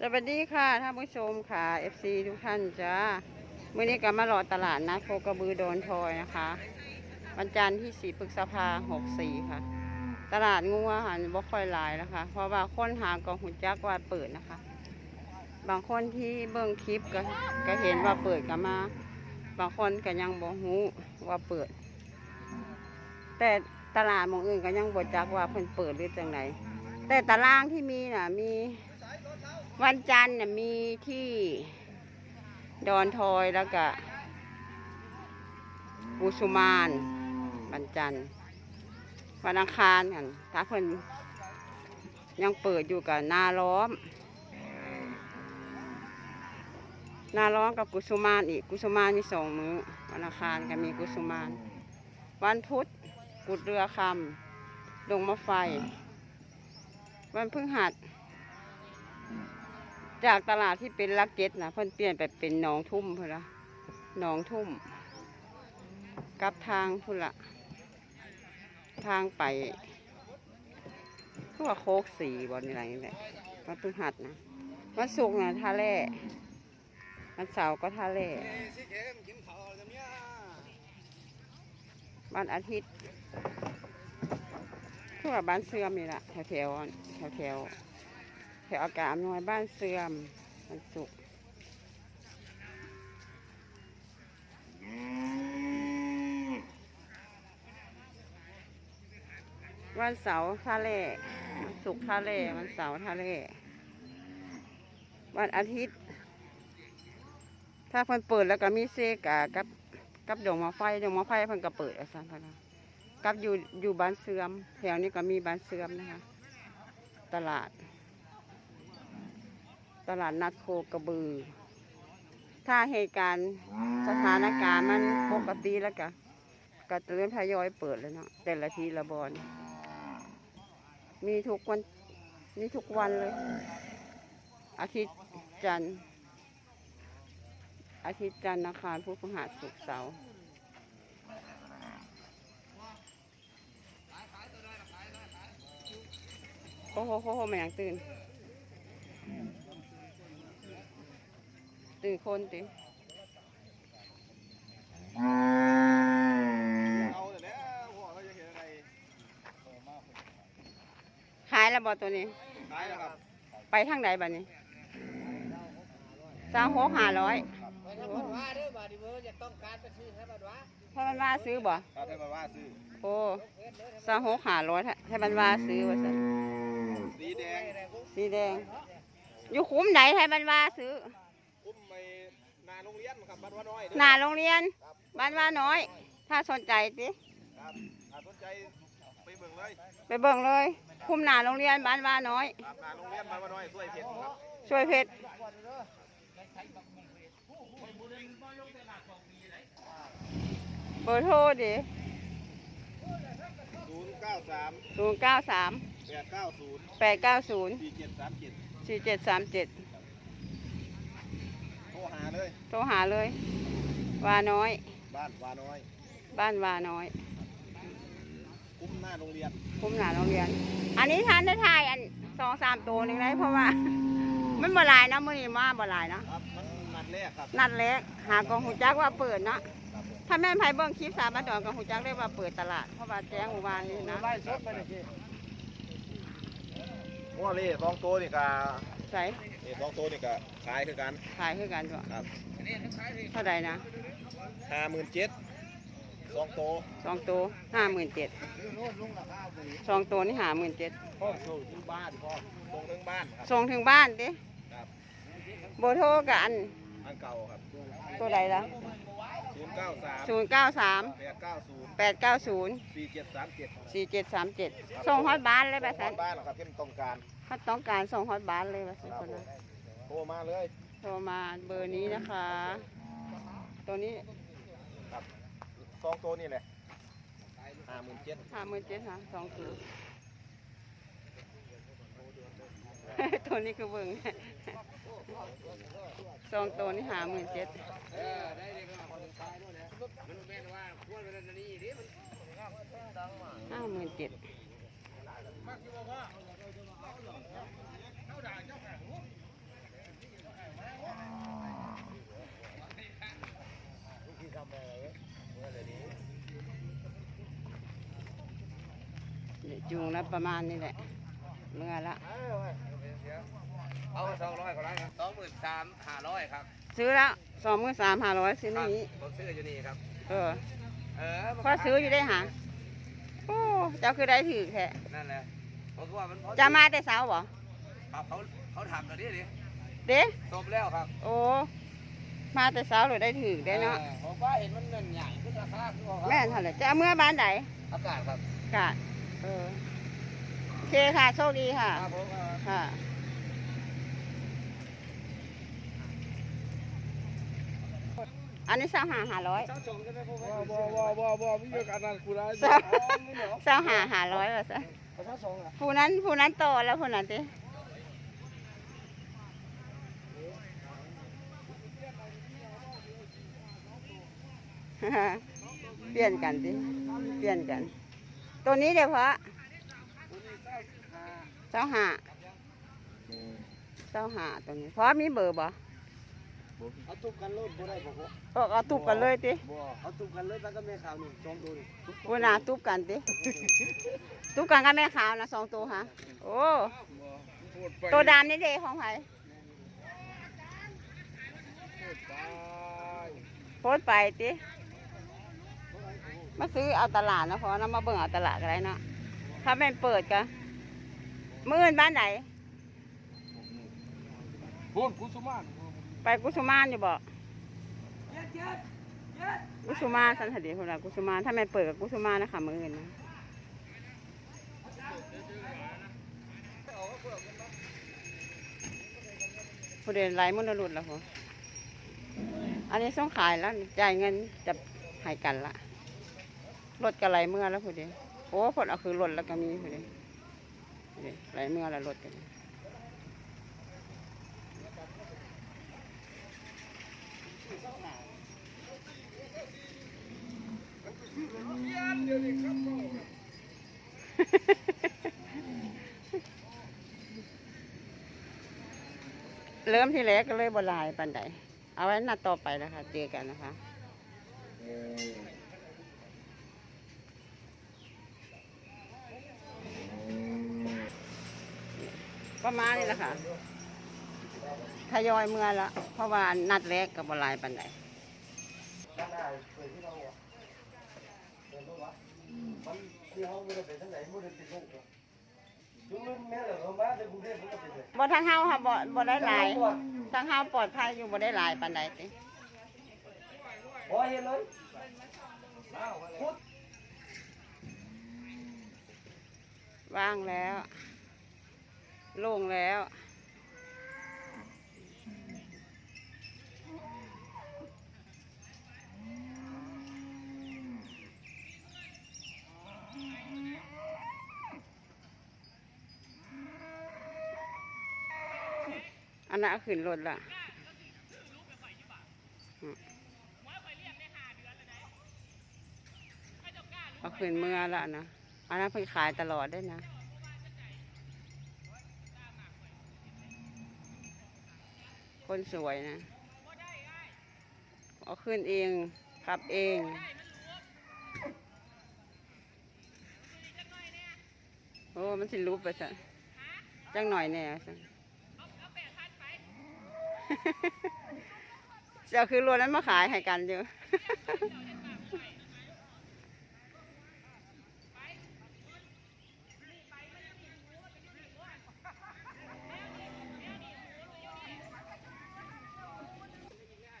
สวัสดีค่ะท่านผู้ชมค่ะ FC ทุกท่านจ้าเมื่อนี้ก็มารอตลาดนะโคกระบือโดนทอยนะคะ วันจันทร์ที่4พฤษภาหกสี่ค่ะ ตลาดงูอาหารบ่ค่อยหลายนะคะ เพราะว่าคนหากองหุ่นจักว่าเปิดนะคะ บางคนที่เบิ่งคลิปก็ก็เห็นว่าเปิดก็มา บางคนก็ยังบ่ฮู้ว่าเปิด แต่ตลาดหมองอื่นก็ยังบ่จักว่าเพิ่นเปิดหรือจังไหนแต่ตารางที่มีน่ะมี วันจันทร์น่ะมีที่ดอนทอยแล้วก็กุสุมานวันจันทร์วันอังคารกันถ้าเพิ่นยังเปิดอยู่กับนาล้อม นาล้อมกับกุสุมานอีกกุสุมานมีสองมือ้อวันอังคารก็มีกุสุมาน วันพุธกุดเรือคำดงมะไฟ วันพฤหัส จากตลาดที่เป็นลักเก็ตนะเพิ่นเปลี่ยนไปเป็นหนองทุ่มเพื่นละหนองทุ่มกับทางพุ่นละทางไปคือว่าโคกสีบอลอะไรนี่แหละวันพฤหัสนะวันศุกร์นะท่าแร่วันเสาร์ก็ท่าแร่วันอาทิตย์คือว่าบ้านเสื่อมนี่แหละแถวแถวแถวแถว ๆแถวอากาศอำนวยบ้านเสื่อมวันศุกวันเสาร์ท่าเล่วันศุกร์ท่าเลวันเสาร์ท่าเลวันอาทิตย์ ถ้าเพิ่นเปิดแล้วก็มีเซกากับกับดอกมะไฟดอกมะไฟเพิ่นก็เปิดอาจารย์พะนะกับอยู่อยู่บ้านเสื่อม แถวนี้ก็มีบ้านเสื่อมนะคะ ตลาด ตลาดนัดโคกระบือ ถ้าเหตุการณ์สถานการณ์มันปกติแล้วก็ก็จะเริ่มทยอยเปิดแล้วเนาะแต่ละทีละบอลมีทุกวันมีทุกวันเลย อาทิตย์จันทร์อาทิตย์จันทร์อังคารพุธพฤหัสศุกร์เสาร์โอ้โหโอ้โหมันยังตื่น ตื่นคนติเอาแต่แล้วพ่อเราจะเห็นอะไรขายแล้วบอตัวนี้ ขายแล้วครับ ไปทางไหนบัดนี้สามหกห้าร้อยไปทำบัตรว่าเด้อบาดนีเบอร์จะต้องการไปซื้อให้บัตรว่าถ้ามันว่าซื้อบ่ครับให้มาว่าซื้อ โอ้สามหกห้าร้อยถ้ามันว่าซื้อว่าสันสีแดง สีแดง อยู่คุ้มไหนถ้ามันว่าซื้ออุ้ม ไปนาโรงเรียนบ้านวาน้อยหน้าโรงเรียน บ้านว่าน้อย ถ้าสนใจสิถ้าสนใจไปเบิ่งเลยไปเบิ่งเลยคุมหน้าโรงเรียนบ้านว่าน้อย ครัาโรงเรียนบ้านวาน้อยช่วยเพชรช่วยเพชรเบอร์โทรดิศูนย์เก้าสาม0 9 3 8เก้าศูนย์8 9 0 สี่เจ็ดสามเจ็ด 4737 หาเลย โทรหาเลย วาน้อย บ้านว่าน้อย บ้านวาน้อย คุ้มหน้าโรงเรียน คุ้มหนาโรงเรียน อันนี้ท่านได้ถ่ายอันสองสามตัวหนึ่งได้เพราะว่า มันบ่หลายนะมื้อนี้มาบ่หลายนะครับมันนัดแรกครับนัดแรกหากองหูจักว่าเปิดเนาะครับผมถ้าแม่นไผเบิ่งคลิปสามมาดอนกองหูจักได้ว่าเปิดตลาดเพราะว่าแจ้งหมู่บ้านนี่นะไล่สดไปเลยสิง้อเล่สองตัวนี่กะใส่ นี่สองตัวนี่กะขายคือกันขายคือกันตัวครับเท่าใดนะห้าหมื่นเจ็ดสองตัวสองตัวห้าหมื่นเจ็ดสองตัวนี่ห้าหมื่นเจ็ดพ่อส่งถึงบ้านพ่อส่งถึงบ้านครับส่งถึงบ้านดิครับโบอร์โทรกับอันอันเก่าครับตัวใดละศูนย์เก้าสามศูนย์เก้าสามแปดเก้าศูนย์แปดเก้าศูนย์สี่เจ็ดสามเจ็ดสี่เจ็ดสามเจ็ดส่งฮอดบ้านเลยแบบบ้านั้นนบ้านเหรอครับที่มันต้องการ ถ้าต้องการส่งฮอดบ้านเลยแบบคนั้นรับคนผนั้นมโทรมาเลยโทรมาเบอร์นี้นะคะ ตัวนี้ครับสองตัวนี่แหละห้าหมื่นเจ็ดห้าหมื่นเจ็ดค่ะสองตัว ตัวนี้คือเบิ่งสองตัวนี่ห้าหมื่นเจ็ดเออได้เลยก็คนตายด้ จูงแล้วประมาณนี้แหละ เมื่อละ เอาสองร้อยก็ได้สองหมื่นสามห้าร้อยครับ ซื้อแล้วสองหมื่นสามห้าร้อยซื้อนี่ผมซื้ออยู่นี่ครับ เออ เออพอซื้ออยู่ได้หาโอ้ เจ้าคือได้ถือแค่นั่นแหละผมว่ามันจะมาแต่เสาบ่เขา เขาทำกันดิดิเด้จบแล้วครับโอ้ มาแต่เช้าเลยได้ถือได้เนาะออผมว่าเห็นมันเงินใหญ่ขึ้นราคาขึ้นครับแม่นเท่าไหร่จะเอาเมื่อบ้านไหนอากาศครับกะเออโอเคค่ะโชคดีค่ะครับผมเออค่ะอันนี้เศร้าหาหาร้อยเจ้าชมใช่ไหมผมบ่บ่บ่บ่ไม่เยอะกันนั่นกูได้เศร้าเศร้าหาหาร้อยว่าซะประชาชนอะผู้นั้นผู้นั้นโตแล้วผู้นั้นติ เปลี่ยนกันติเปลี่ยนกัน ตัวนี้เดี๋ยวพะเจ้าหาเจ้าหาตัวนี้เพราะมีเบอร์บ่เอาตุกกันโลดบ่ได้บ่บ่ออกเอาตุบกันเลยติบ่เอาตุกกันเลยแล้วก็แม่ขาวนี่สองตัวนี่ผู้นาตุบกันติตุบกันกับแม่ขาวนะสองตัวฮะโอ้ตัวดำนี่เด้ของไผโพสต์ไปติ มาซื้อเอาตลาดนะพอนะมาเบิ่งเอาตลาดก็ได้เนาะถ้าแม่นเปิดกะมื้ออื่นบ้านไหนพูนกุสุมานไปกุสุมานอยู่บ่กุสุมานสันหดีคนละกุสุมานถ้าแม่นเปิดกับกุสุมานนะคะมื้ออื่นนะผู้เดินไล่มันหลุดแล้วพออันนี้ต้องขายแล้วจ่ายเงินจะให้กันละ รถกระไรเมื่อแล้วผู้เดีโอ้ผลเอาคือรถแล้วก็มีผู้เดียวผู้เดียวไรเมื่อแล้วรถกันเริ่มที่แรกก็เลยบลายปันใดเอาไว้หนัดต่อไปนะคะเจอกันนะคะ ประมาณนี้แหละค่ะทยอยเมื่อละเพราะว่านัดแรกกับบหลายปันใดด้านหน้าเปิดที่เราอะเปิดบ่วะมันที่เฮาบ่ได้ไปทางไหนบ่ได้ไปลูกจุ่มแม่แล้วเขามาแต่กรุงเทพมันก็ไปเลยบ่ทางเฮาค่ะบ่บ่ได้หลายทางเฮาปลอดภัยอยู่บ่ได้หลายปันใดติบ่เห็นเลยว่างแล้ว โล่งแล้ว อันนั้นขึ้นรถล่ะเอาขึ้นเมื่อละนะ อันนั้นเพิ่งขายตลอดได้นะ คนสวยนะเอาขึ้นเองขับเองโอ้มันสิรูปไปซะจังหน่อยแน่ซะจะเอาคือรถนั้นมาขายให้กันอยู่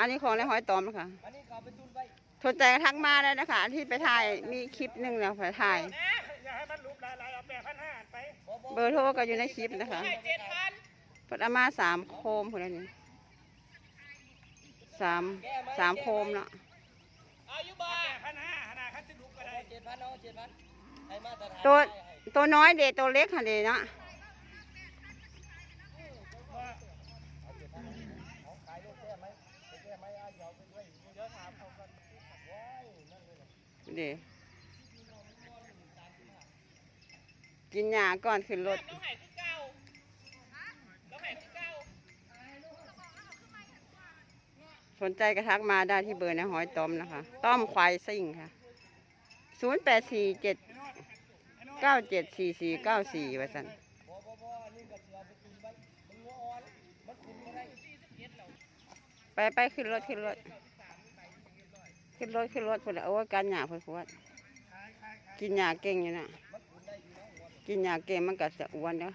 อันนี้ของในหอยตอมนะคะอันนี้เขาไปตุนไปสนใจก็ทักมาเลยนะคะ ที่ไปถ่ายมีคลิปหนึ่งนะไปถ่ายอย่าให้มันลุบหลายๆเอาแปดพันห้าไปเบอร์โทรก็อยู่ในคลิปนะคะเปิดอามาสามโคมคนนี้สามสามโคมเนาะอายุบ้าแปดพันห้าขนาดคันจะลุกก็ได้เจ็ดพันเอาเจ็ดพันให้มาตรฐานตัวตัวน้อยเด็ตัวเล็กค่ะเด็เนาะเด็กินยาก่อนขึ้นรถต้องให้คือเก่าต้องให้คือเก่าสนใจกระทักมาได้ที่เบอร์ในหอยต้อมนะคะ ต้อมควายซิ่งค่ะ 0 8 4 7ไอ้โน้ตเก้าเจ็ดสี่สี่เก้าสี่ว่าสันบ่บ่บ่อันนี้ก็เสือไปกินไว้มันงัวอ่อนมันกินบ่ได้ไปไปขึ้นรถขึ้นรถ ขึ้นรถขึ้นรถพุ่นน่ะโอ้ยการหยาพุ่นพวดกินหยาเก่งอยู่น่ะกินหยาเก่งมันก็จะอ้วนเนาะ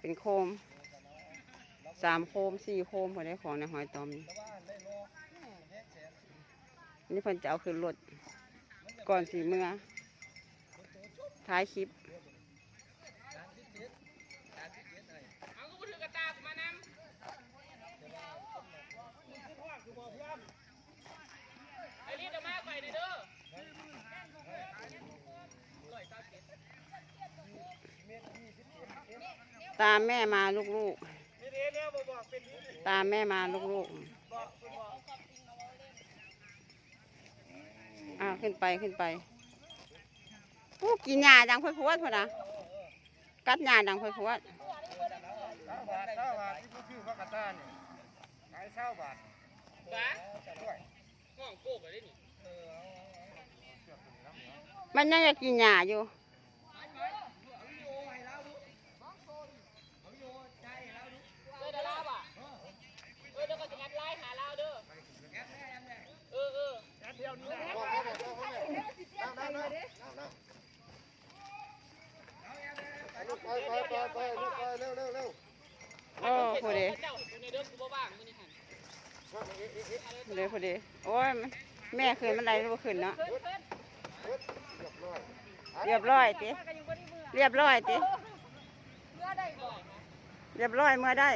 เป็นโคมสามโคมสี่โคมพอได้ของในหอยตอมนี่นี่เพิ่นจะเอาขึ้นรถก่อนสีเมื่อท้ายคลิป เอาก็ถือกระตาผมมานำไอ้นี่จะมากไปเด้อ ตามแม่มาลูกนี่เด้เนี่ยบ่บอกเป็นนี่ๆตามแม่มาลูกบอกคุณบอกๆอ่าขึ้นไปขึ้นไปอู้กินหญ้าดังพวดๆพุ่นนะกัดหญ้าดังพวดเก้าบาทเก้าบาทที่ผู้ชื่อว่ากระตานนี่ขายเก้าบาทบ้าด้วยห้องโกกเลยนี่ๆมันยังจะกินหญ้าอยู่ เออเดี๋ยวลาบ่ะเออเดี๋ยวก็จะงัดไล่หาลาวเด้อเออเออ ไปไปไปไปไปเร็วเร็วเร็ว โอ้พอดี เจ้าอยู่ในเด้อกูบ่ว่างมื้อนี้หั่น เลยพอดี โอ้ยแม่คืนมันไรรู้ขึ้นเนาะ เรียบร้อยติเรียบร้อยติเรียบร้อยเมื่อได้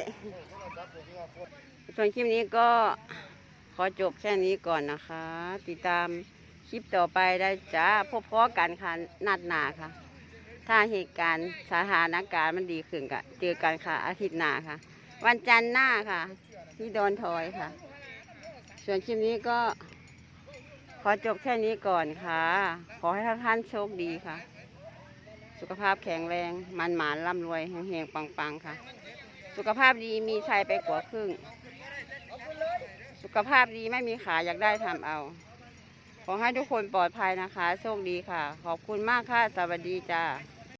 ส่วนคลิปนี้ก็ขอจบแค่นี้ก่อนนะคะ ติดตามคลิปต่อไปได้จ้าพบพอกันค่ะนัดหนาค่ะ ถ้าเหตุการณ์สถานการณ์มันดีขึ้นก็เจอกันค่ะอาทิตย์หน้าค่ะ วันจันทร์หน้าค่ะ ที่ดอนทอยค่ะ ส่วนคลิปนี้ก็ขอจบแค่นี้ก่อนค่ะ ขอให้ทุกท่านโชคดีค่ะ สุขภาพแข็งแรง มันหมานร่ำรวยเฮงๆปังๆค่ะ สุขภาพดีมีชัยไปกว่าครึ่ง สุขภาพดีไม่มีขาอยากได้ทำเอา ขอให้ทุกคนปลอดภัยนะคะ โชคดีค่ะ ขอบคุณมากค่ะ สวัสดีจ้า